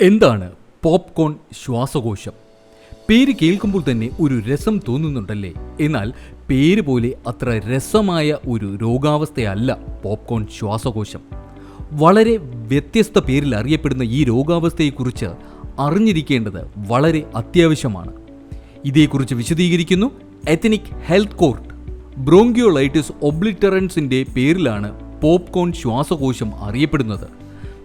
എന്താണ് പോപ്കോൺ ശ്വാസകോശം? പേര് കേൾക്കുമ്പോൾ തന്നെ ഒരു രസം തോന്നുന്നുണ്ടല്ലേ? എന്നാൽ പേര് പോലെ അത്ര രസമായ ഒരു രോഗാവസ്ഥയല്ല പോപ്കോൺ ശ്വാസകോശം. വളരെ വ്യത്യസ്ത പേരിൽ അറിയപ്പെടുന്ന ഈ രോഗാവസ്ഥയെക്കുറിച്ച് അറിഞ്ഞിരിക്കേണ്ടത് വളരെ അത്യാവശ്യമാണ്. ഇതേക്കുറിച്ച് വിശദീകരിക്കുന്നു എത്തനിക് ഹെൽത്ത് കോർട്ട്. ബ്രോങ്കിയോളൈറ്റിസ് ഒബ്ലിറ്ററൻസിന്റെ പേരിലാണ് പോപ്കോൺ ശ്വാസകോശം അറിയപ്പെടുന്നത്.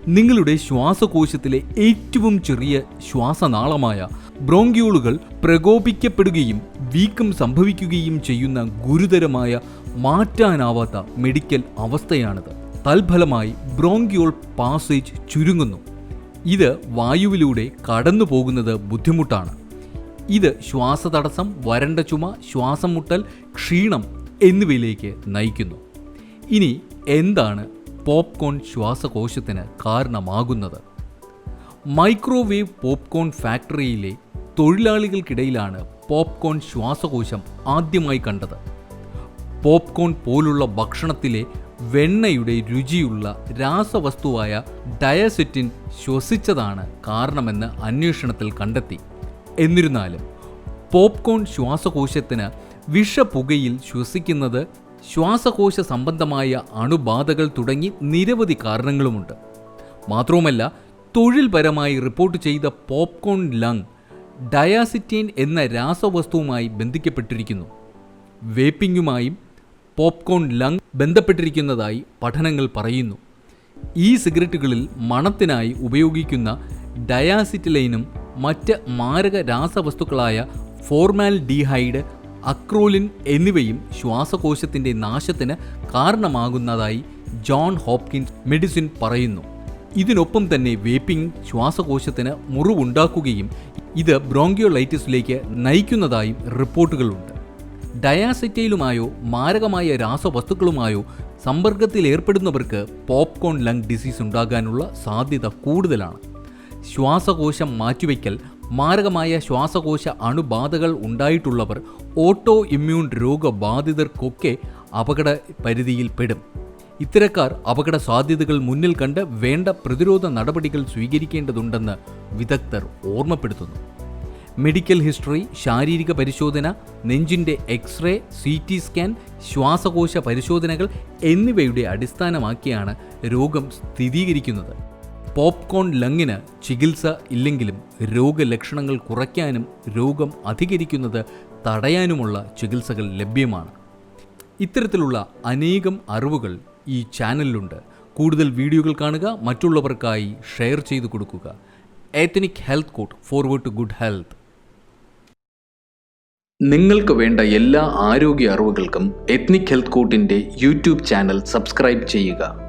നിങ്ങളുടെ ശ്വാസകോശത്തിലെ ഏറ്റവും ചെറിയ ശ്വാസനാളമായ ബ്രോങ്ക്യൂളുകൾ പ്രകോപിക്കപ്പെടുകയും വീക്കം സംഭവിക്കുകയും ചെയ്യുന്ന ഗുരുതരമായ മാറ്റാനാവാത്ത മെഡിക്കൽ അവസ്ഥയാണിത്. തൽഫലമായി ബ്രോങ്കിയോൾ പാസേജ് ചുരുങ്ങുന്നു. ഇത് വായുവിലൂടെ കടന്നു പോകുന്നത് ബുദ്ധിമുട്ടാണ്. ഇത് ശ്വാസതടസ്സം വരണ്ട ചുമ ശ്വാസം മുട്ടൽ ക്ഷീണം എന്നിവയിലേക്ക് നയിക്കുന്നു. ഇനി എന്താണ് പോപ്കോൺ ശ്വാസകോശത്തിന് കാരണമാകുന്നത്. മൈക്രോവേവ് പോപ്കോൺ ഫാക്ടറിയിലെ തൊഴിലാളികൾക്കിടയിലാണ് പോപ്കോൺ ശ്വാസകോശം ആദ്യമായി കണ്ടത്. പോപ്കോൺ പോലുള്ള ഭക്ഷണത്തിലെ വെണ്ണയുടെ രുചിയുള്ള രാസവസ്തുവായ ഡയസെറ്റിൻ ശ്വസിച്ചതാണ് കാരണമെന്ന് അന്വേഷണത്തിൽ കണ്ടെത്തി. എന്നിരുന്നാലും പോപ്കോൺ ശ്വാസകോശത്തിന് വിഷപുകയിൽ ശ്വസിക്കുന്നത് ശ്വാസകോശ സംബന്ധമായ അണുബാധകൾ തുടങ്ങി നിരവധി കാരണങ്ങളുമുണ്ട്. മാത്രവുമല്ല തൊഴിൽപരമായി റിപ്പോർട്ട് ചെയ്ത പോപ്കോൺ ലങ് ഡയാസിറ്റീൻ എന്ന രാസവസ്തുവുമായി ബന്ധിക്കപ്പെട്ടിരിക്കുന്നു. വേപ്പിങ്ങുമായും പോപ്കോൺ ലങ് ബന്ധപ്പെട്ടിരിക്കുന്നതായി പഠനങ്ങൾ പറയുന്നു. ഈ സിഗരറ്റുകളിൽ മണത്തിനായി ഉപയോഗിക്കുന്ന ഡയാസിറ്റിലൈനും മറ്റ് മാരക രാസവസ്തുക്കളായ ഫോർമാൽ ഡീഹൈഡ് അക്രോലിൻ എന്നിവയും ശ്വാസകോശത്തിന്റെ നാശത്തിന് കാരണമാകുന്നതായി ജോൺ ഹോപ്കിൻസ് മെഡിസിൻ പറയുന്നു. ഇതിനൊപ്പം തന്നെ വേപ്പിംഗ് ശ്വാസകോശത്തിന് മുറിവുണ്ടാക്കുകയും ഇത് ബ്രോങ്കിയോലൈറ്റിസിലേക്ക് നയിക്കുന്നതായും റിപ്പോർട്ടുകളുണ്ട്. ഡയാസെറ്റയിലുമായോ മാരകമായ രാസവസ്തുക്കളുമായോ സമ്പർക്കത്തിലേർപ്പെടുന്നവർക്ക് പോപ്കോൺ ലങ് ഡിസീസ് ഉണ്ടാകാനുള്ള സാധ്യത കൂടുതലാണ്. ശ്വാസകോശം മാറ്റിവെക്കൽ മാരകമായ ശ്വാസകോശ അണുബാധകൾ ഉണ്ടായിട്ടുള്ളവർ ഓട്ടോ ഇമ്മ്യൂൺ രോഗബാധിതർക്കൊക്കെ അപകട പരിധിയിൽ പെടും ഇത്തരക്കാർ അപകട സാധ്യതകൾ മുന്നിൽ കണ്ട് വേണ്ട പ്രതിരോധ നടപടികൾ സ്വീകരിക്കേണ്ടതുണ്ടെന്ന് വിദഗ്ധർ ഓർമ്മപ്പെടുത്തുന്നു. മെഡിക്കൽ ഹിസ്റ്ററി ശാരീരിക പരിശോധന നെഞ്ചിന്റെ X ray C T scan ശ്വാസകോശ പരിശോധനകൾ എന്നിവയുടെ അടിസ്ഥാനമാക്കിയാണ് രോഗം സ്ഥിരീകരിക്കുന്നത്. പോപ്കോൺ ലങ്ങിന് ചികിത്സ ഇല്ലെങ്കിലും രോഗലക്ഷണങ്ങൾ കുറയ്ക്കാനും രോഗം അധികരിക്കുന്നത് തടയാനുമുള്ള ചികിത്സകൾ ലഭ്യമാണ്. ഇത്തരത്തിലുള്ള അനേകം അറിവുകൾ ഈ ചാനലിലുണ്ട്. കൂടുതൽ വീഡിയോകൾ കാണുക മറ്റുള്ളവർക്കായി ഷെയർ ചെയ്തു കൊടുക്കുക. Ethnic health court forward to good health നിങ്ങൾക്ക് വേണ്ട എല്ലാ ആരോഗ്യ അറിവുകൾക്കും എത്നിക് ഹെൽത്ത് കോട്ടിന്റെ യൂട്യൂബ് ചാനൽ സബ്സ്ക്രൈബ് ചെയ്യുക.